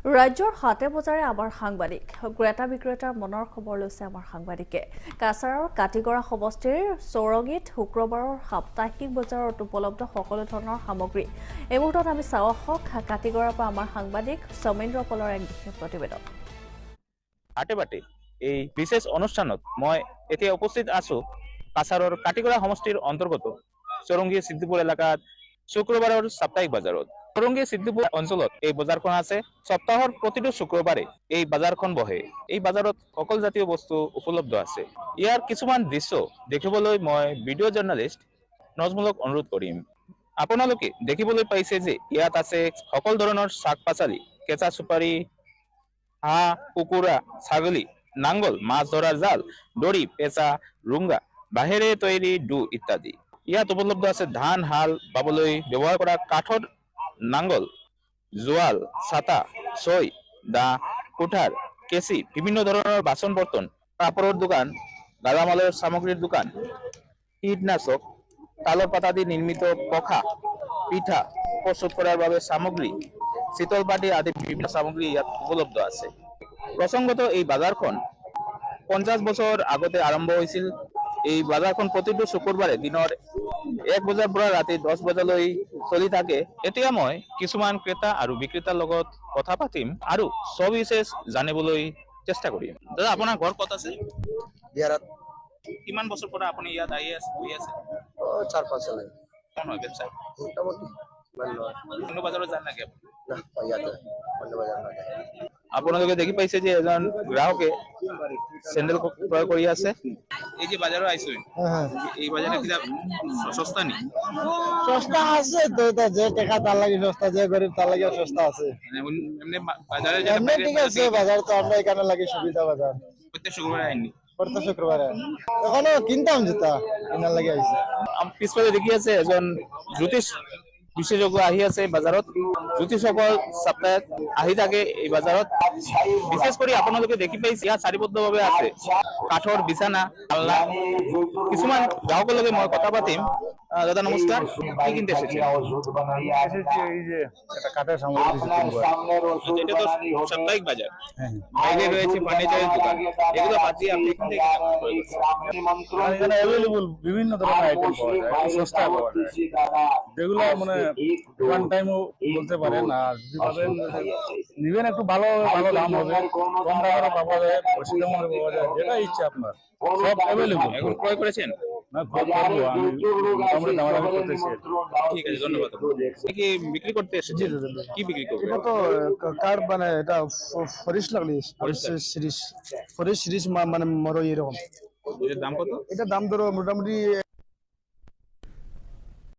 ৰাজ্যৰ হাটে বজাৰে আমাৰ সাংবাদিক। ক্ৰেতা বিক্ৰেতাৰ মনৰ খবৰ লৈছে আমাৰ সাংবাদিকে। কাছাৰৰ কাটিগড়া সমষ্টিৰ চৌৰঙীত শুক্ৰবাৰৰ সাপ্তাহিক বজাৰত উপলব্ধ সকলো ধৰণৰ সামগ্ৰী। এই মুহূৰ্তত আমি চাওঁ আহক কাটিগড়াৰ পৰা আমাৰ সাংবাদিক সমীন্দ্ৰ পলৰ এক বিশেষ প্ৰতিবেদন। আটে বাটে এই বিশেষ অনুষ্ঠানত মই এতিয়া উপস্থিত আছো কাছাৰৰ কাটিগড়া সমষ্টিৰ অন্তৰ্গত চৰংগী সিদ্ধিপুৰ এলেকাত শুক্ৰবাৰৰ সাপ্তাহিক বজাৰত। চৰংগী সিদ্ধিপুৰ অঞ্চলত এই বজাৰখন আছে। সপ্তাহৰ প্ৰতিটো শুক্ৰবাৰে এই বজাৰখন বহে। এই বজাৰত সকলো জাতীয় বস্তু উপলব্ধ আছে। ইয়াৰ কিছুমান দৃশ্য দেখিবলৈ মই ভিডিঅ' জাৰ্ণালিষ্ট নজমুলক অনুৰোধ কৰিম। আপোনালোকে দেখিবলৈ পাইছে যে ইয়াত আছে সকলো ধৰণৰ শাক পাচলি কেঁচা চুপাৰি, হাঁহ, কুকুৰা, ছাগলী নাঙ্গল মাছ ধৰাৰ জাল, দড়ি, পেঁচা ৰুংগা বাঁহেৰে তৈয়াৰী ডু ইত্যাদি। ইয়াত উপলব্ধ আছে ধান, হাল, বাবলৈ ব্যৱহাৰ কৰা কাঠৰ নাঙ্গল জোৱাল ছাতা ছৈ দা কুঠাৰ কেঁচি বিভিন্ন ধৰণৰ বাচন বৰ্তন কাপোৰৰ দোকান গালামালৰ সামগ্ৰীৰ দোকান, কীটনাশক তালৰ পাতা দি নিৰ্মিত পখা, পিঠা প্ৰস্তুত কৰাৰ বাবে সামগ্ৰী শীতল পাটি আদি বিভিন্ন সামগ্ৰী ইয়াত উপলব্ধ আছে। প্ৰসংগত এই বজাৰখন পঞ্চাশ বছৰ আগতে আৰম্ভ হৈছিল এই বজাৰখন প্ৰতিটো শুকুৰবাৰে দিনৰ এক বজাৰ পৰা ৰাতি দহ বজালৈ চলি থাকে। এতিয়া মই কিছুমান ক্ৰেতা আৰু বিক্ৰেতাৰ লগত কথা পাতিম আৰু সবিশেষ জানিবলৈ চেষ্টা কৰিম। দাদা আপোনাৰ ঘৰ ক'ত আছে? বিহাৰত কিমান বছৰ পৰা আপুনি ইয়াত আহি আছে বহি আছে? চাৰ পাঁচ সালে কোন হয় ব্যৱসায়? মোটামুটি। বজাৰত জান নেকি আপুনি? ইয়াতে। যায়। আপোনালোকে দেখি পাইছে যে এজন গ্ৰাহকে চেণ্ডেল ক্ৰয় কৰি আছে। এই যে বাজাৰত আহিছো এই বাজারে কিনা সস্তা নি? সস্তা আছে তো এটা যে টাকা তার লাগে সস্তা যে গরিব তার লাগে সস্তা আছে। মানে এমনি বাজারে যেটা এমনি ঠিক আছে বাজার তো আমরা এখানে লাগে সুবিধা বাজার প্রত্যেক শুক্রবার আইনি প্রত্যেক শুক্রবারে এখনও কিনতাম জুতা কিনার লাগে আইছে আম- পিছফালে দেখি আছে এজন জ্যোতিষ বিশেষজ্ঞ আহি আছে বাজাৰত। জ্যোতিষসকল সপ্তাহত আহি থাকে এই বাজাৰত। বিশেষ কৰি আপোনালোকে দেখি পাইছে, ইয়াত চাৰিবদ্ধভাৱে আছে। কাঠৰ বিছানা, আলনা। কিছুমান গ্ৰাহকৰ লগত মই কথা পাতিম। দাদা নমস্কাৰ কি কিনতে এসেছে এসেছি এই যে একটা কাঠের সামগ্রী এটা তো সাপ্তাহিক বাজার। বাইরে রয়েছে ফার্নিচারের দোকান। এগুলো বাদ দিয়ে আপনি এখান থেকে কেনা ক্রয় করছেন। আর এখানে অ্যাভেলেবল বিভিন্ন ধরনের আইটেম পাওয়া যায়। সস্তা পাওয়া যায়। যেগুলো মানে ওয়ান টাইমও বলতে পারেন আর যদি ভাবেন নিবেন একটু ভালো ভালো দাম হবে। কম দামেরও পাওয়া যায় বেশি দামেরও পাওয়া যায়। যেটা ইচ্ছা আপনার। সব অ্যাভেলেবল এখন ক্রয় করেছেন? না করব আমি মোটামুটি দামাদামি করতেছি ঠিক আছে ধন্যবাদ কি বিক্রি করতে কি বিক্রি এটা তো কার্ড মানে এটা ফরিশ লাগলি সিরিজ ফরিশ সিরিজ মানে মরো এরকম। এটার দাম কত? এটা দাম ধরো মোটামুটি